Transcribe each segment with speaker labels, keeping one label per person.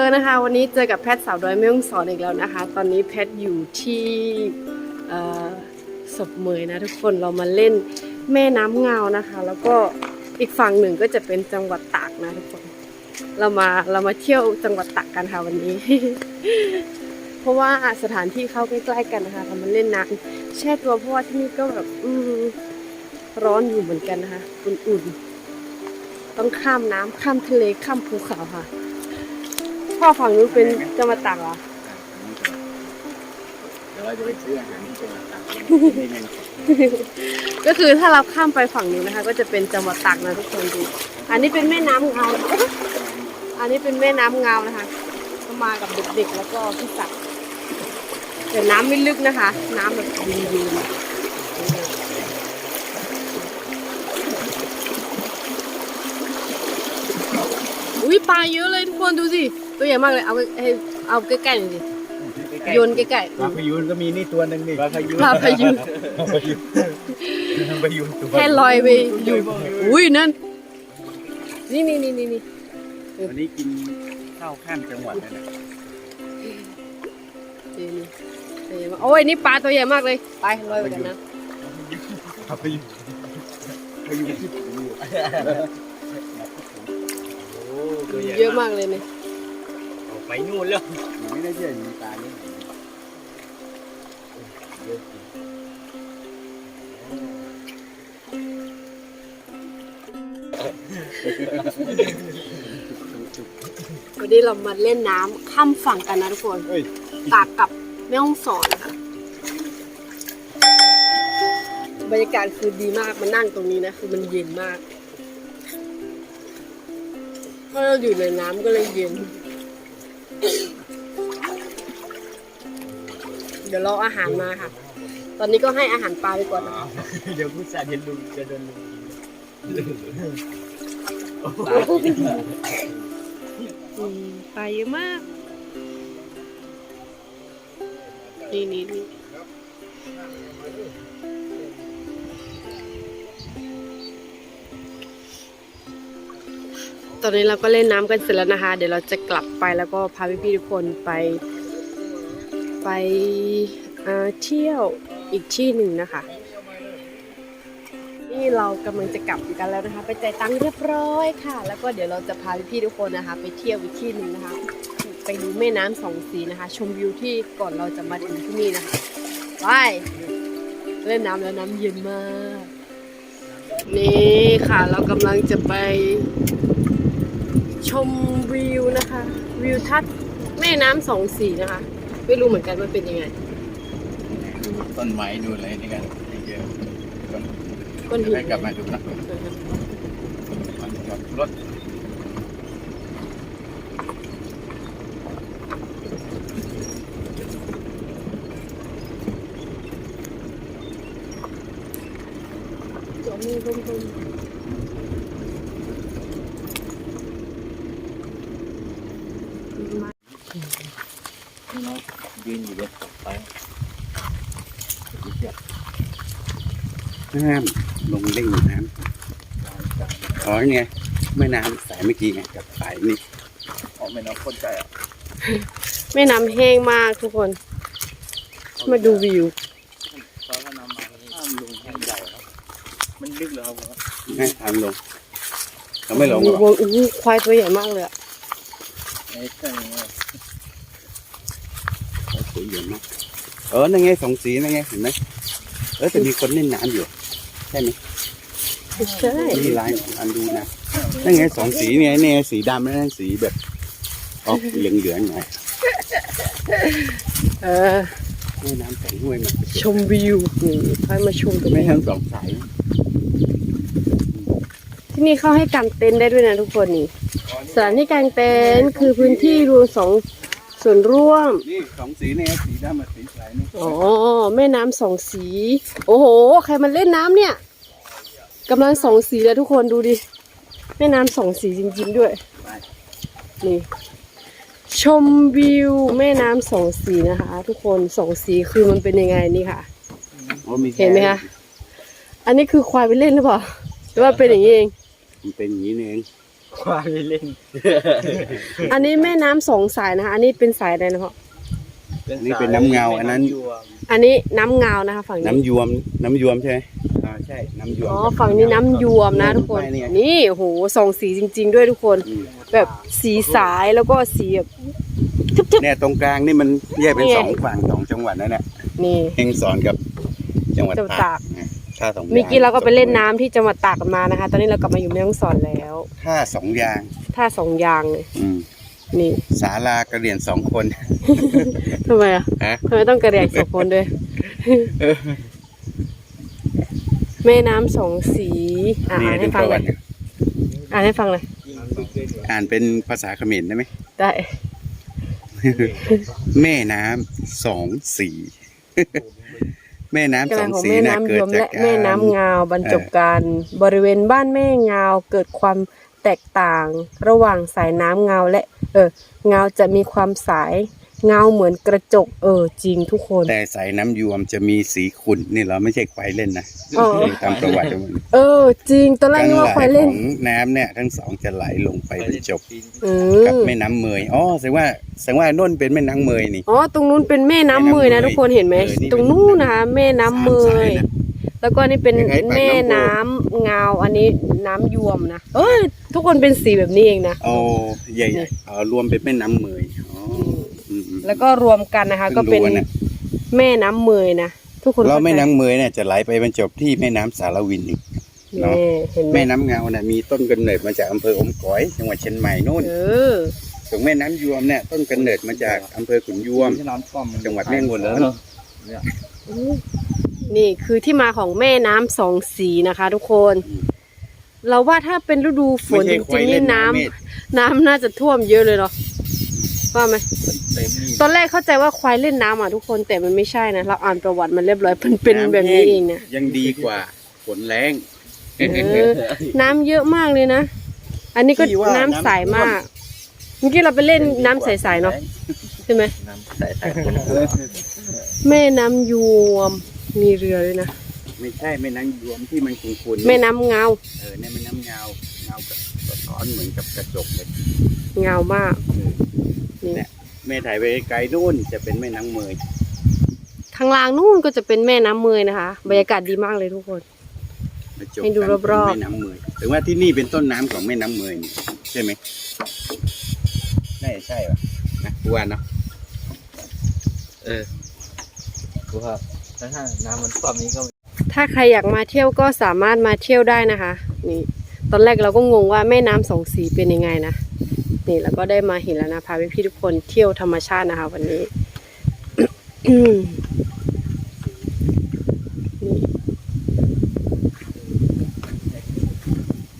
Speaker 1: อร์นะคะ วันนี้เจอกับแพทย์สาวดอยไม่ต้องสอนอีกแล้วนะคะ ตอนนี้แพทย์อยู่ที่ศพเมยนะทุกคนเรามาเล่นแม่น้ำเงานะคะ แล้วก็อีกฝั่งหนึ่งก็จะเป็นจังหวัดตากนะทุกคน เรามาเรามาเที่ยวจังหวัดตากกันค่ะวันนี้ เพราะว่าสถานที่เข้าใกล้ๆกันนะคะทำมาเล่นน้ำแช่ตัวเพราะว่าที่นี่ก็แบบอืร้อนอยู่เหมือนกันนะคะอุ่นๆต้องข้ามน้ำข้ามทะเลข้ามภูเขาค่ะ พ่อฝั่งนู้นเป็นจังหวัดตากเหรอ
Speaker 2: เดี๋ยวเราจะไปซื้ออาหารที่จังหวัดตากนี่เอง
Speaker 1: ก็คือถ้าเราข้ามไปฝั่งนู้นนะคะ ก็จะเป็นจังหวัดตากนะทุกคนดู อันนี้เป็นแม่น้ำเงา อันนี้เป็นแม่น้ำเงานะคะก็มากับเด็กๆแล้วก็พี่สัตว์แต่น้ำไม่ลึกนะคะ น้ำแบบยืนๆอุ้ยปลาเยอะเลยทุกคนดูสิ ตัวใหญ่มากเลย เอาให้เอาใกล้ๆหน่อยสิโยนใกล้
Speaker 2: ปลาพยูนก็มีนี่ตัวหนึ่งนี่ปลาพยูน
Speaker 1: ๆปลาพายุ
Speaker 2: ปลาพยูนปลาพยูนตัว
Speaker 1: แค่ลอยไปอยู่อุ้ยนั่นนี่นี่นี่นี่นี่
Speaker 2: วันนี้กินข้าวข้ามจังหวัดเลยนะ
Speaker 1: นี่นี่ตัวใหญ่มากโอ้ยนี่ปลาตัวใหญ่มากเลยไปลอยไปกันนะ
Speaker 2: ปลาพยูนพยูนที่ผมอยู่โอ้ตัวใหญ่
Speaker 1: เยอะมากเลยนี่
Speaker 2: ออก ไปนู่นแล้วไม่ได้เชื่อมีปลาเนี่ยเยอะจริง
Speaker 1: วันนี้เรามาเล่นน้ำข้ามฝั่งกันนะทุกคน
Speaker 2: เฮ้ย
Speaker 1: ตากกับแม่ฮ่องสอนค่ะบรรยากาศคือดีมากมานั่งตรงนี้นะ คือมันเย็นมากเพราะเราอยู่ในน้ำก็เลยเย็น เดี๋ยวรออาหารมาค่ะ ตอนนี้ก็ให้อาหารปลาไปก่อนนะ
Speaker 2: เดี๋ยวผู้ชายเห็นลุงจะโดนลุงกิน
Speaker 1: อืมปลาเยอะมาก นี่นี่นี่ตอนนี้เราก็เล่นน้ำกันเสร็จแล้วนะคะ เดี๋ยวเราจะกลับไปแล้วก็พาพี่ๆทุกคนไป ไปเที่ยวอีกที่หนึ่งนะคะ นี่เรากำลังจะกลับกันแล้วนะคะ ไปจ่ายตังค์เรียบร้อยค่ะ แล้วก็เดี๋ยวเราจะพาพี่ๆทุกคนนะคะ ไปเที่ยวอีกที่หนึ่งนะคะ ไปดูแม่น้ำสองสีนะคะ ชมวิวที่ก่อนเราจะมาถึงที่นี่นะคะไปเล่นน้ำแล้วน้ำเย็นมาก นี่ค่ะเรากำลังจะไปชมวิวนะคะ วิวทัศน์แม่น้ำสองสีนะคะ ไม่รู้เหมือนกันว่าเป็นยังไง
Speaker 2: ต้นไม้ดูอะไรนี่กันเยอะ
Speaker 1: ก้อนหิน
Speaker 2: ให้กลับมาดูนะมันจอดรถ
Speaker 1: จอมีร่มร่ม
Speaker 2: น้องยืนอยู่เลยไป น้ำลงเล่งน้ำอ๋อไงแม่น้ำสายเมื่อกี้ไงกับสายนี่อ๋อแม่น้ำคนใจอะ
Speaker 1: แม่น้ำแห้งมากทุกคน มาดูวิว
Speaker 2: ตอนน้ำมาห้ามลงแห้งใหญ่ครับมันลึกแล้วครับให้ทางลงเขาไม่ลงหรอ
Speaker 1: วงอู้ควายตัวใหญ่มากเลยอะ
Speaker 2: ไอ้แค่นี้สีเยอะมากเออนั่นไงสองสีนั่นไงเห็นไหม เออแต่มีคนเล่นน้ำอยู่ใช่ไหม
Speaker 1: ไม่ใช่
Speaker 2: มีลายอันดูนะนั่นไงสองสีเนี่ยเนี่ยสีดำแล้วนั่นสีแบบออกเหลืองเหลืองๆหน่อย
Speaker 1: เออ
Speaker 2: แม่น้ำแสงห้วยมัน
Speaker 1: ชมวิวนี่พายมาชมตรง
Speaker 2: ไม่
Speaker 1: นี้
Speaker 2: ทั้งสองสาย
Speaker 1: ที่นี่เขาให้กางเต็นท์ได้ด้วยนะทุกคนนี่สถานที่กางเต็นท์คือพื้นที่รวมสองส่วนร่วม
Speaker 2: นี่สองสีเนี่ยสีดำกับสีสาย นี่
Speaker 1: อ๋อแม่น้ำสองสี โอ้โห ใครมันเล่นน้ำเนี่ยกำลังสองสีเลยทุกคนดูดิแม่น้ำสองสีจริงๆด้วยนี่ชมวิวแม่น้ำสองสีนะคะ ทุกคนสองสีคือมันเป็นยังไงนี่ค่ะ
Speaker 2: โอ้มี
Speaker 1: เห็นไหมคะอันนี้คือควายไปเล่นหรือเปล่าหรือว่าเป็นอย่างนี้เอง
Speaker 2: มันเป็นอย่างนี้เอง
Speaker 1: อ
Speaker 3: ควายเล่น
Speaker 1: อันนี้แม่น้ำสองสายนะคะ อันนี้เป็นสายอะไรนะพ่อ
Speaker 2: นี่เป็นน้ำเงาอันนั้น
Speaker 1: อันนี้น้ำเงานะคะ ฝั่งนี้
Speaker 2: น้ำยวม น้ำยวมใช่ไหมอ่าใช่น้ำยวม
Speaker 1: อ๋อฝั่งนี้น้ำยวมนะทุกคน
Speaker 2: ไปเนี่ย
Speaker 1: นี่โอ้โหสองสีจริง ๆ ด้วยทุกคน
Speaker 2: อืม
Speaker 1: แบบสีสายแล้วก็สีแบบทึบ
Speaker 2: เนี่ยตรงกลางนี่มันแยกเป็น
Speaker 1: นี่ไง
Speaker 2: สองฝั่งสองจังหวัดนั่นแหละ
Speaker 1: ๆนี่
Speaker 2: เฮงสอนกับจังหวัด
Speaker 1: จังหวัด
Speaker 2: ตา
Speaker 1: ตาก ก
Speaker 2: นะท่าสองยาง
Speaker 1: เมื่อกี้เราก็ไปเล่นน้ำที่จังหวัดตากกันมานะคะ ตอนนี้เรากลับมาอยู่แม่ฮ่องสอนแล้ว
Speaker 2: ท่าสองยาง
Speaker 1: ท่าสองยางเลย
Speaker 2: อืม
Speaker 1: นี่
Speaker 2: ศาลากระเหรียนสองคน
Speaker 1: ทำไมอะ
Speaker 2: ฮะ
Speaker 1: ทำไมต้องกระเรียกสองคนด้วย แม่น้ำสองสี อะ
Speaker 2: นี่
Speaker 1: อ่าน
Speaker 2: ถึ
Speaker 1: ให้
Speaker 2: ง
Speaker 1: ฟั
Speaker 2: ป
Speaker 1: ง
Speaker 2: ระ
Speaker 1: เล
Speaker 2: วั
Speaker 1: ย
Speaker 2: ติเนี่ย
Speaker 1: อ่านให้ฟังเลย
Speaker 2: อ่านเป็นภาษาเขมรได้ไหม
Speaker 1: ได้
Speaker 2: แม่น้ำสองสี แม่น้ำ
Speaker 1: กำ
Speaker 2: ส
Speaker 1: ลั
Speaker 2: องง
Speaker 1: ของ
Speaker 2: สี
Speaker 1: แม่
Speaker 2: นะ
Speaker 1: น้ำ
Speaker 2: เกิ
Speaker 1: ย
Speaker 2: ด
Speaker 1: ม
Speaker 2: จาก
Speaker 1: และ
Speaker 2: การ
Speaker 1: แม่น้ำงาวบรรจบกันบริเวณบ้านแม่งาวเกิดความแตกต่าง ระหว่างสายน้ำงาวและเออเงาวจะมีความสายเงาเหมือนกระจก เออจริงทุกคน
Speaker 2: แต่สายน้ำยวมจะมีสีขุ่นนี่เราไม่ใช่ควายเล่นนะ
Speaker 1: อ๋อ
Speaker 2: ตามประวัติมัน
Speaker 1: เออ จริงตอนแรก
Speaker 2: การ
Speaker 1: นึก
Speaker 2: ไหล
Speaker 1: ว่าควาย
Speaker 2: ข
Speaker 1: เล่น
Speaker 2: องน้ำเนี่ยทั้งสองจะไหลลงไปบรรจบ
Speaker 1: อื
Speaker 2: กับ
Speaker 1: ม
Speaker 2: แม่น้ำเมยอ๋อแสดงว่าแสดงว่าโน่นเป็นแม่น้ำเมยนี่
Speaker 1: อ๋อตรงนู้นเป็นแม่น้ำเมยนะ
Speaker 2: แม่น้ำเมย
Speaker 1: ทุกคนเห็นไหม
Speaker 2: เออนี่
Speaker 1: ตรงนู้นนะคะแม่น้ำเม
Speaker 2: สามสาย
Speaker 1: ย
Speaker 2: นะ
Speaker 1: แล้วก็นี่เป็น
Speaker 2: คล้ายๆปากน้ำโพ
Speaker 1: แม่น้ำเงาวอันนี้น้ำยวมนะเอ้ยทุกคนเป็นสีแบบนี้เองนะ
Speaker 2: เอาใหญ่ๆเอารวมเป็นแม่น้ำเมยอ๋ออืมๆ
Speaker 1: แล้วก็รวมกันนะคะ ก็
Speaker 2: เพิ่งรู้
Speaker 1: เป็น
Speaker 2: อะเนี่ย
Speaker 1: แม่น้ำเมยนะทุกคน
Speaker 2: แล้วแม่
Speaker 1: เข้าใจ
Speaker 2: น้ำเมยเนี่ยจะไหลไปบรรจบที่แม่น้ำสารวินอีก เนอะ
Speaker 1: นี่เห็นไหม
Speaker 2: แม่น้ำเงาเนี่ยมีต้นกำเนิดมาจากอำเภออมก๋อยจังหวัดเชียงใหม่นู่น
Speaker 1: เออ
Speaker 2: ส่วนแม่น้ำยวมเนี่ยต้นกำเนิดมาจากอำเภอขุนยวม
Speaker 3: น้ำท่วม
Speaker 2: จังหวัดแม่งวนแล้ว
Speaker 1: นี่คือที่มาของแม่น้ำสองสีนะคะ ทุกคน เราว่าถ้าเป็นฤดูฝนจริงๆนี่น้ำน้ำน่าจะท่วมเยอะเลยเนาะว่าไหม
Speaker 3: เต็มนี่
Speaker 1: ตอนแรกเข้าใจว่าควายเล่นน้ำอะทุกคนแต่มันไม่ใช่นะเราอ่านประวัติมันเรียบร้อยมันเป็นแบบนี้เองนะ
Speaker 2: ยังดีกว่าฝนแรง
Speaker 1: เออน้ำเยอะมากเลยนะ อันนี้ก็
Speaker 2: ที่ว่า
Speaker 1: น้ำใส
Speaker 2: น้ำท่วม
Speaker 1: มาก เมื่อกี้เราไปเล่นน้ำใสๆเนาะใช่ไหม
Speaker 3: น้ำใส่ใส่
Speaker 1: แม่น้ำยวม มีเรือด้วยนะ
Speaker 2: ไม่ใช่แม่น้ำยวมที่มันขุ่นๆ
Speaker 1: แม่น้ำเงา
Speaker 2: เออเนี่ยแม่น้ำเงาเงากับสะท้อนเหมือนกับกระจกเลย
Speaker 1: เงามากนี่
Speaker 2: เนี่ยแม่ถ่ายไปไกลนู่นจะเป็นแม่น้ำเมย
Speaker 1: ทางล่างนู่นก็จะเป็นแม่น้ำเมยนะคะ บรรยากาศดีมากเลยทุกคน
Speaker 2: กระจก
Speaker 1: ให้ดู
Speaker 2: กัน
Speaker 1: รอบๆ
Speaker 2: เป็นแม่น้ำเมยถึงว่าที่นี่เป็นต้นน้ำของแม่น้ำเมยนี่ใช่ไหมน่าจะใช่ป่ะนะกูว่าเนาะ
Speaker 3: เออกูว่า ถ้าน้ำมันท่วมนี้ก็
Speaker 1: ถ้าใครอยากมาเที่ยวก็สามารถมาเที่ยวได้นะคะ นี่ ตอนแรกเราก็งงว่าแม่น้ำสองสีเป็นยังไงนะ นี่เราก็ได้มาเห็นแล้วนะพาพี่ๆทุกคนเที่ยวธรรมชาตินะคะ วันนี้นี่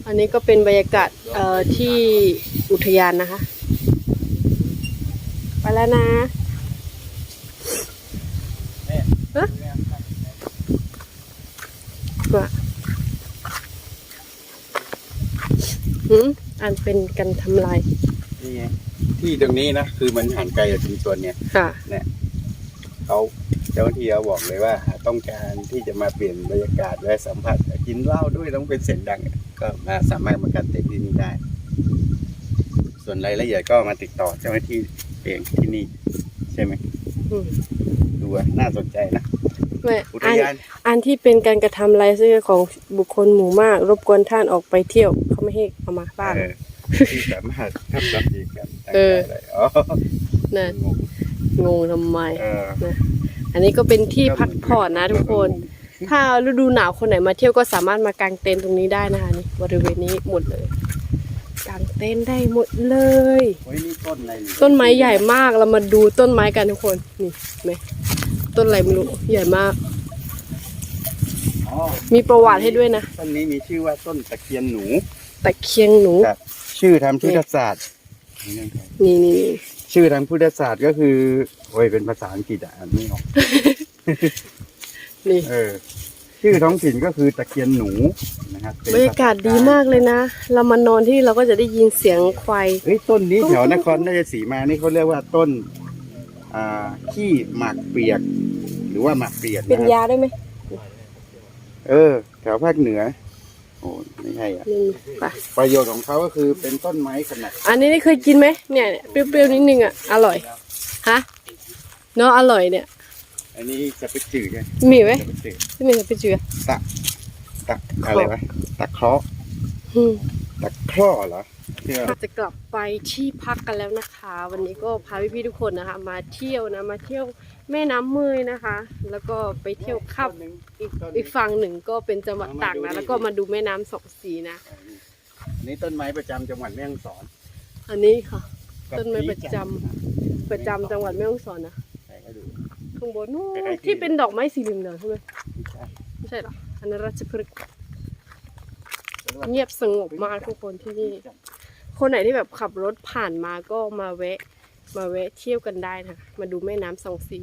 Speaker 1: อันนี้ก็เป็นบรรยากาศเอ่อที่อุทยานนะคะ ไปแล้วนะฮะว่า หืมอันเป็นกันทำลาย
Speaker 2: นี่ไงที่ตรงนี้นะคือมันห่างไกลจากชุมชนเนี่ย
Speaker 1: ค่ะ
Speaker 2: เขาเจ้าหน้าที่เขาบอกเลยว่า ต้องการที่จะมาเปลี่ยนบรรยากาศและสัมผัสกินเหล้าด้วยต้องเป็นเสียงดังก็มาสามารถมากันเต็นท์ที่นี่ได้ ส่วนรายละเอียดก็มาติดต่อเจ้าหน้าที่เองที่นี่ ใช่ไหม
Speaker 1: อืม
Speaker 2: ดูว่าน่าสนใจนะ
Speaker 1: ไม่
Speaker 2: อุท
Speaker 1: อัน
Speaker 2: ยาน
Speaker 1: อันที่เป็นการกระทำลายเสื้อของบุคคลหมู่มาก รบกวนท่านออกไปเที่ยวเขา ไม่ให้เอามาบ้าน
Speaker 2: เออที่สามารถทับรับดีกันตั้ง
Speaker 1: เออ
Speaker 2: ใจได้อ๋อ
Speaker 1: นะ
Speaker 2: งง
Speaker 1: งงทำไม
Speaker 2: เออ
Speaker 1: อันนี้ก็เป็นที่พักผ่อนนะทุกคน ถ้าฤดูหนาวคนไหนมาเที่ยวก็สามารถมากางเต็นท์ตรงนี้ได้นะคะนี่บริเวณนี้หมดเลย กางเต็นท์ได้หมดเลย
Speaker 2: โอ้ยนี่ต้นอะไรนี่
Speaker 1: ต้นไม้ใหญ่มากเรามาดูต้นไม้กันทุกคน นี่เห็นไหมต้นอะไรไม่รู้ใหญ่มาก
Speaker 2: อ๋อ
Speaker 1: มีประวัติให้ด้วยนะ
Speaker 2: ต้นนี้มีชื่อว่าต้นตะเคียนหนู
Speaker 1: ตะเคียงหนู
Speaker 2: ครับชื่อทางพุทธศาสตร์
Speaker 1: นี่นี่นี่
Speaker 2: ชื่อทางพุทธศาสตร์ก็คือ โอ้ยเป็นภาษาอังกฤษอะอ่านไม่ออก
Speaker 1: นี่
Speaker 2: เออ ชื่อท้องถิ่นก็คือตะเคียนหนูนะครับเป็น
Speaker 1: บรรยากาศดีมากเลยนะ เรามานอนที่เราก็จะได้ยินเสียงควาย
Speaker 2: เฮ้ยต้นนี้แถวนครราชสีมานี่เขาเรียกว่าต้น อ่าขี้หมากเปียก หรือว่าหมากเปียก
Speaker 1: เป็น
Speaker 2: นะครับ
Speaker 1: ยาได้ไหม
Speaker 2: เออ แถวภาคเหนือ โอ้อ้ไม่ใช่อะ
Speaker 1: นี่ไป
Speaker 2: ประโยชน์ของเขาก็คือเป็นต้นไม้ขนาด
Speaker 1: อันนี้นี่เคยกินไหมเนี่ยเปรี้ยวๆนิดนึงอะอร่อยฮะเนาะอร่อยเนี่ย
Speaker 2: อันนี้จะไปจืดไง
Speaker 1: มีไหม
Speaker 2: จะไปจืด
Speaker 1: ที่มีไปเจือ
Speaker 2: ตักตักอะไรวะตักเคราะห์
Speaker 1: อืม
Speaker 2: ตักเคราะห์เหรอที่ว่า
Speaker 1: จะกลับไปที่พักกันแล้วนะคะ วันนี้ก็พาพี่ๆทุกคนนะคะ มาเที่ยวนะมาเที่ยวแม่น้ำเมยนะคะ แล้วก็ไปเที่ยวข้ามอีกอีกฝั่งหนึ่งก็เป็นจังหวัดตากนะแล้วก็มาดูแม่น้ำสองสีนะ
Speaker 2: อันนี้ต้นไม้ประจำจังหวัดแม่ฮ่องสอน
Speaker 1: อันนี้ค่ะ ต้นไม้ประจำประจำจังหวัดแม่ฮ่องสอนนะ
Speaker 2: ใช่ก็ดู
Speaker 1: ข้างบนนู้น
Speaker 2: ใกล้ๆที่
Speaker 1: ที่เป็นดอกไม้สีเหลืองๆใช่ไหม
Speaker 2: ใช่
Speaker 1: ไม่ใช่หรออันนั้นราชพฤกษ์เงียบสงบมากทุกคนที่นี่ คนไหนที่แบบขับรถผ่านมาก็มาแวะ มาแวะเที่ยวกันได้นะมาดูแม่น้ำสองสี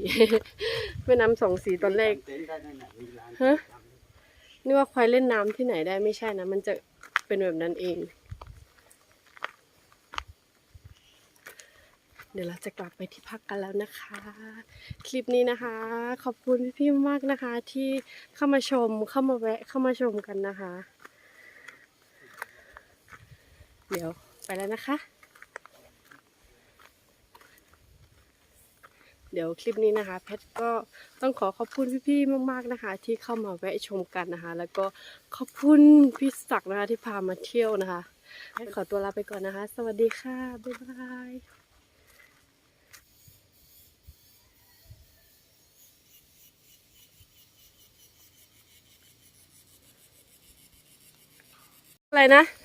Speaker 1: แม่น้ำสองสีตอนแรกฮะนี่ว่าควายเล่นน้ำที่ไหนได้ไม่ใช่นะ มันจะเป็นแบบนั้นเอง เดี๋ยวเราจะกลับไปที่พักกันแล้วนะคะ คลิปนี้นะคะ ขอบคุณพี่ๆมากนะคะ ที่เข้ามาชมเข้ามาแวะเข้ามาชมกันนะคะ เดี๋ยว ไปแล้วนะคะ เดี๋ยวคลิปนี้นะคะแพทก็ต้องขอขอบคุณพี่ๆมาก ๆนะคะ ที่เข้ามาแวะชมกันนะคะ แล้วก็ขอบคุณพี่ศักดิ์นะคะที่พามาเที่ยวนะคะขอตัวลาไปก่อนนะคะ สวัสดีค่ะ บ๊ายบายอะไรนะ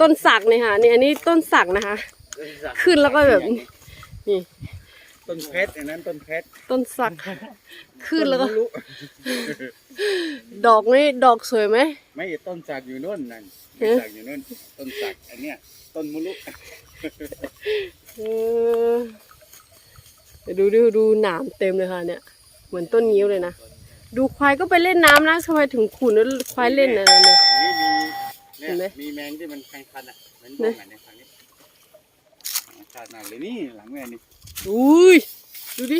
Speaker 1: ต้นสักเนี่ยค่ะนี่อันนี้ต้นสักนะคะ ขึ้นแล้วก็แบบนี่
Speaker 2: ต้นเพชรอันนั้นต้นเพชร
Speaker 1: ต้นสัก ขึ้นแล้วก็
Speaker 2: ต้มุลุ
Speaker 1: ดอกนี่ดอกสวยไหม
Speaker 2: ไม่ต้นสักอยู่นู่นนั่น
Speaker 1: เอ๊ะ
Speaker 2: สักอยู่นู่นต้นสักอันเนี้ยต้นมุลุ
Speaker 1: เออเดี๋ยวดูดูดูหนามเต็มเลยค่ะเนี่ย เหมือนต้นงิ้วเลยนะ ดูควายก็ไปเล่นน้ำนะทำไมถึงขุนแล้วควายเล่นอะไรเนี่ย
Speaker 2: ฝั่งนี้มี
Speaker 1: เห็นไหม
Speaker 2: เนี่ยมีแมงที่มันคันๆอะเหมันบ้องอะในฝั่งนี้ขาดหนักเลยนี่หลังแม่นี่
Speaker 1: อุ้ย ดูดิ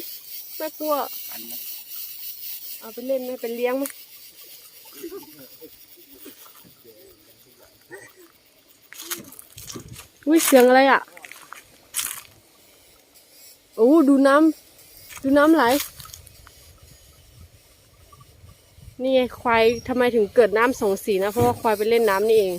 Speaker 1: แม่กลัว
Speaker 2: คันนะ
Speaker 1: เอาไปเล่นไหมเป็นเลี้ยงไหมอุ้ยเสียงอะไรอะ โอ้ดูน้ำดูน้ำไหล นี่ไงควายทำไมถึงเกิดน้ำสองสีนะ เพราะว่าควายไปเล่นน้ำนี่เอง